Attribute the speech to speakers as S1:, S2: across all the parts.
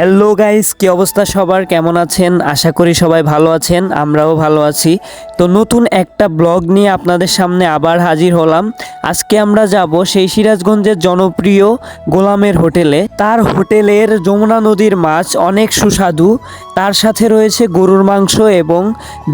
S1: Hello guys, কি অবস্থা সবার? কেমন আছেন? আশা করি সবাই ভালো আছেন, আমরাও ভালো আছি। তো নতুন একটা ব্লগ নিয়ে আপনাদের সামনে আবার হাজির হলাম। আজকে আমরা যাব সেই সিরাজগঞ্জের জনপ্রিয় গোলামের হোটেলে। তার হোটেলের যমুনা নদীর মাছ অনেক সুস্বাদু। তার সাথে রয়েছে গরুর মাংস এবং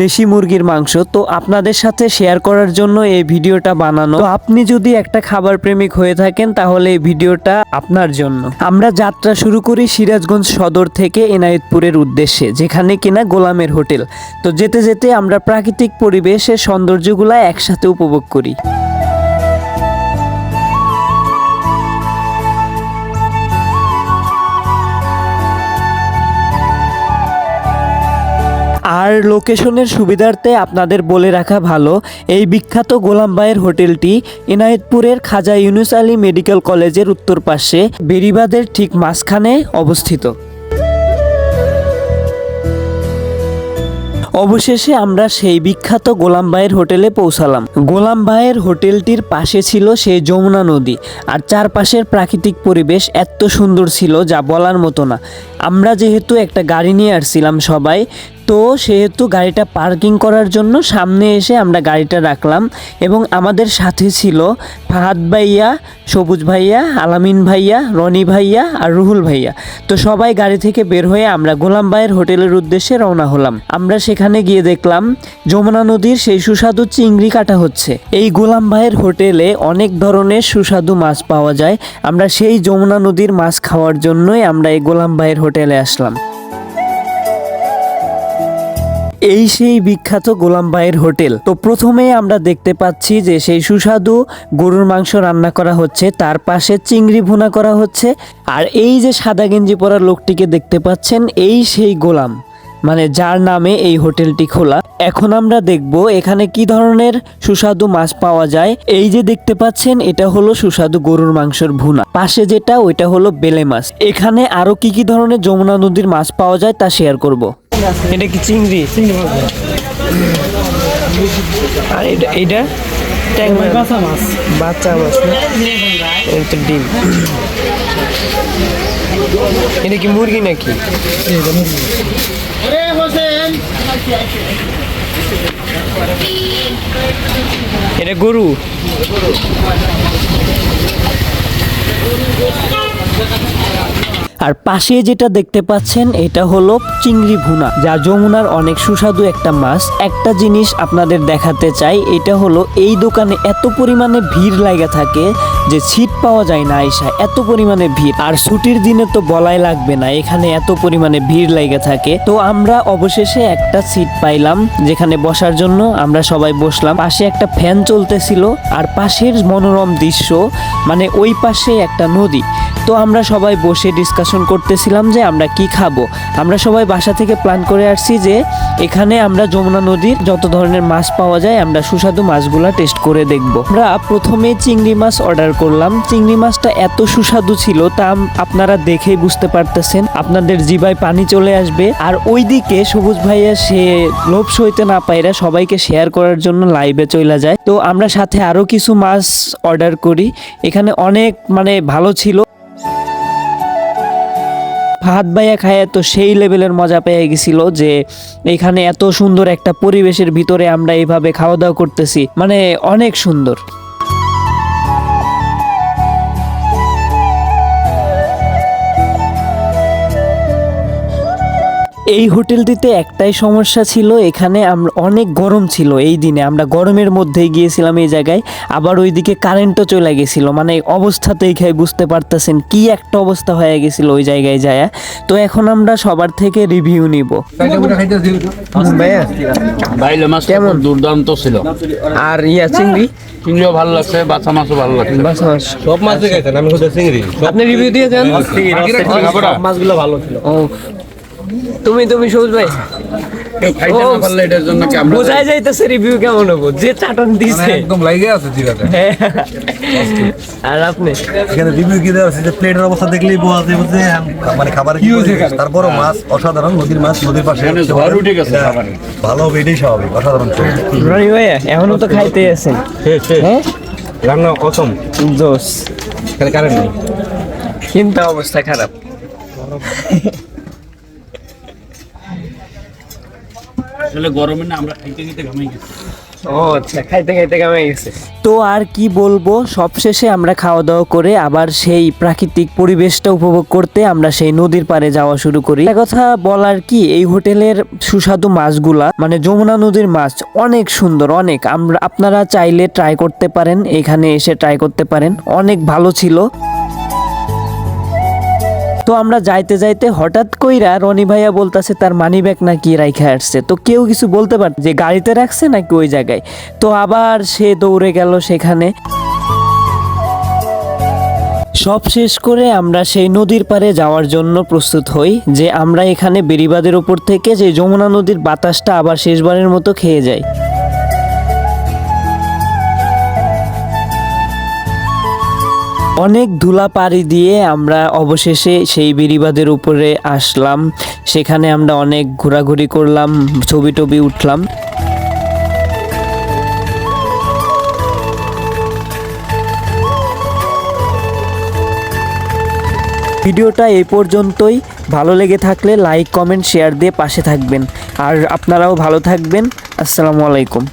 S1: দেশি মুরগির মাংস। তো আপনাদের সাথে শেয়ার করার জন্য এই ভিডিওটা বানানো। আপনি যদি একটা খাবার প্রেমিক হয়ে থাকেন, তাহলে এই ভিডিওটা আপনার জন্য। আমরা যাত্রা শুরু করি সিরাজগঞ্জ সদর থেকে এনায়েতপুরের উদ্দেশ্যে, যেখানে কিনা গোলামের হোটেল। তো যেতে যেতে আমরা প্রাকৃতিক পরিবেশের সৌন্দর্যগুলা একসাথে উপভোগ করি। আর লোকেশনের সুবিধার্থে আপনাদের বলে রাখা ভালো, এই বিখ্যাত গোলাম ভাইয়ের হোটেলটি এনায়েতপুরের খাজা ইউনুস আলী মেডিকেল কলেজের উত্তর পাশে বেরিবাদের ঠিক মাঝখানে অবস্থিত। অবশেষে আমরা সেই বিখ্যাত গোলাম ভাইয়ের হোটেলে পৌঁছালাম। গোলাম ভাইয়ের হোটেলটির পাশে ছিল সেই যমুনা নদী, আর চারপাশের প্রাকৃতিক পরিবেশ এত সুন্দর ছিল যা বলার মতো না। আমরা যেহেতু একটা গাড়ি নিয়ে আসছিলাম সবাই তো সেহেতু গাড়িটা পার্কিং করার জন্য সামনে এসে আমরা গাড়িটা রাখলাম এবং আমাদের সাথে ছিল ফাহাদ ভাইয়া, সবুজ ভাইয়া, আলামিন ভাইয়া, রনি ভাইয়া আর রুহুল ভাইয়া। তো সবাই গাড়ি থেকে বের হয়ে আমরা গোলাম ভাইয়ের হোটেলের উদ্দেশ্যে রওনা হলাম। আমরা সেখানে গিয়ে দেখলাম যমুনা নদীর সেই সুস্বাদু চিংড়ি কাটা হচ্ছে। এই গোলাম ভাইয়ের হোটেলে অনেক ধরনের সুস্বাদু মাছ পাওয়া যায়। আমরা সেই যমুনা নদীর মাছ খাওয়ার জন্যই আমরা এই গোলাম ভাইয়ের হোটেলে আসলাম। এই সেই বিখ্যাত গোলাম ভাইয়ের হোটেল। তো প্রথমে আমরা দেখতে পাচ্ছি যে সেই সুস্বাদু গরুর মাংস রান্না করা হচ্ছে, তার পাশে চিংড়ি ভুনা করা হচ্ছে, আর এই যে সাদা গেঞ্জি পরা লোকটিকে দেখতে পাচ্ছেন, এই সেই গোলাম। মানে যার নামে এই হোটেলটি খোলা। এখন আমরা দেখব এখানে কি ধরনের সুস্বাদু মাছ পাওয়া যায়। এই যে দেখতে পাচ্ছেন, এটা হলো সুস্বাদু গরুর মাংসের ভুনা। পাশে যেটা, ওইটা হলো বেলে মাছ। এখানে আরও কি কি ধরনের যমুনা নদীর মাছ পাওয়া যায় তা শেয়ার করব। এটা কি চিংড়ি? আর এটা এটা ট্যাংরা।
S2: বাচ্চা মাছ।
S1: বাচ্চা মাছ এটা ডিম। এটা কি মুরগি নাকি? এটা গরু? আর পাশে যেটা দেখতে পাচ্ছেন, এটা হলো চিংড়ি ভুনা, যা যমুনার অনেক সুস্বাদু একটা মাছ। একটা জিনিস আপনাদের দেখাতে চাই, এটা হলো এই দোকানে এত পরিমাণে ভিড় লাগা থাকে যে সিট পাওয়া যায় না আইসা এত পরিমাণে ভিড়। আর ছুটির দিনে তো বলাই লাগবে না, এখানে এত পরিমাণে ভিড় লেগে থাকে। তো আমরা অবশেষে একটা সিট পাইলাম, যেখানে বসার জন্য আমরা সবাই বসলাম। পাশে একটা ফ্যান চলতেছিল, আর পাশের মনোরম দৃশ্য মানে ওই পাশে একটা নদী। তো আমরা সবাই বসে ডিসকাশন করতেছিলাম যে আমরা কি খাব। আমরা সবাই বাসা থেকে প্ল্যান করে আসছি যে এখানে আমরা যমুনা নদীর যত ধরনের মাছ পাওয়া যায়, আমরা সুস্বাদু মাছগুলা টেস্ট করে দেখব। আমরা প্রথমে চিংড়ি মাছ অর্ডার করলাম। চিংড়ি মাছটা এত সুস্বাদু ছিল, তা আপনারা দেখেই বুঝতে পারতেছেন। আপনাদের জিভায় পানি চলে আসবে। আর ওইদিকে সবুজ ভাইয়া, সে লোভ সইতে না পাইরা সবাইকে শেয়ার করার জন্য লাইভে চলে যায়। তো আমরা সাথে আরও কিছু মাছ অর্ডার করি। এখানে অনেক মানে ভালো ছিল। ভাত ভাইয়া খায় তো সেই লেভেলের মজা পেয়ে গেছিল যে এখানে এত সুন্দর একটা পরিবেশের ভিতরে আমরা এইভাবে খাওয়া দাওয়া করতেছি। মানে অনেক সুন্দর। এই হোটেলটিতে একটাই সমস্যা ছিল এখানে আমরা অনেক গরম ছিল এই দিনে। আমরা গরমের মধ্যে গিয়েছিলাম এই জায়গায় আবার ওইদিকে কারেন্টও চলে গেছিল। মানে অবস্থাতেই খাই বুঝতে পারতেছেন কি একটা অবস্থা হয়ে গেছিল ওই জায়গায় যায়। তো এখন আমরা সবার থেকে রিভিউ নিব। কেমন?
S3: দুর্দান্ত ছিল।
S1: আর ইয়া চিংড়ি?
S3: চিংড়িও ভালো লাগছে বাচ্চা মাছও ভালো লাগছে।
S2: সব মাছ আমি চিংড়ি।
S1: আপনি রিভিউ দিয়ে যান
S2: মাছগুলো ভালো ছিল।
S1: ও। তুমি তুমি সবুজ ভাই। বোঝাই যাইতেছে রিভিউ কেমন হব? যে চাটন দিছে।
S4: একদম লাগে আছে জিরাতে
S1: হ্যাঁ। আর আপনি?
S4: এখানে রিভিউ কি দেওয়া আছে? যে প্লেটের অবস্থা দেখলেই বোঝা যাবে যে মানে খাবারের কি। তারপরও মাছ অসাধারণ নদীর মাছ নদীর পাশে
S3: গেছে
S4: ভালো হবে এটাই স্বাভাবিক অসাধারণ
S1: রনি ভাইয়া এখনও তো খাইতে আছেন। হ্যাঁ?
S2: রান্না অসম।
S1: জোস।
S2: কারেন্ট নেই।
S1: কিন্তু অবস্থা খারাপ।
S3: আসলে গরমে না আমরা খাইতে খাইতে ঘামাই গেছি।
S5: ও আচ্ছা খাইতে খাইতে কামে গেছে।
S1: তো আর কি বলব সবশেষে আমরা খাওয়া দাওয়া করে আবার সেই প্রাকৃতিক পরিবেশটা উপভোগ করতে আমরা সেই নদীর পাড়ে যাওয়া শুরু করি। একটা কথা বলার কি এই হোটেলের সুস্বাদু মাছগুলা মানে যমুনা নদীর মাছ অনেক সুন্দর অনেক। আমরা আপনারা চাইলে ট্রাই করতে পারেন এখানে এসে ট্রাই করতে পারেন। অনেক ভালো ছিল। তো আমরা যাইতে যাইতে হঠাৎ কইরা রনি ভাইয়া বলতাছে, তার মানি ব্যাগ নাকি রাইখা আসছে? তো কেউ কিছু বলতে পার, যে গাড়িতে রাখছে নাকি ওই জায়গায়? তো আবার সে দৌড়ে গেল সেখানে। সব শেষ করে আমরা সেই নদীর পাড়ে যাওয়ার জন্য প্রস্তুত হই, যে আমরা এখানে বেরিবাদের ওপর থেকে যে যমুনা নদীর বাতাসটা আবার শেষবারের মতো খেয়ে যাই। অনেক ধুলা পাড়ি দিয়ে আমরা অবশেষে সেই বেরিবাদের উপরে আসলাম। সেখানে আমরা অনেক ঘোরাঘুরি করলাম, ছবি টবি উঠলাম। ভিডিওটা এই পর্যন্তই। ভালো লেগে থাকলে লাইক, কমেন্ট, শেয়ার দিয়ে পাশে থাকবেন। আর আপনারাও ভালো থাকবেন। আসসালামু আলাইকুম।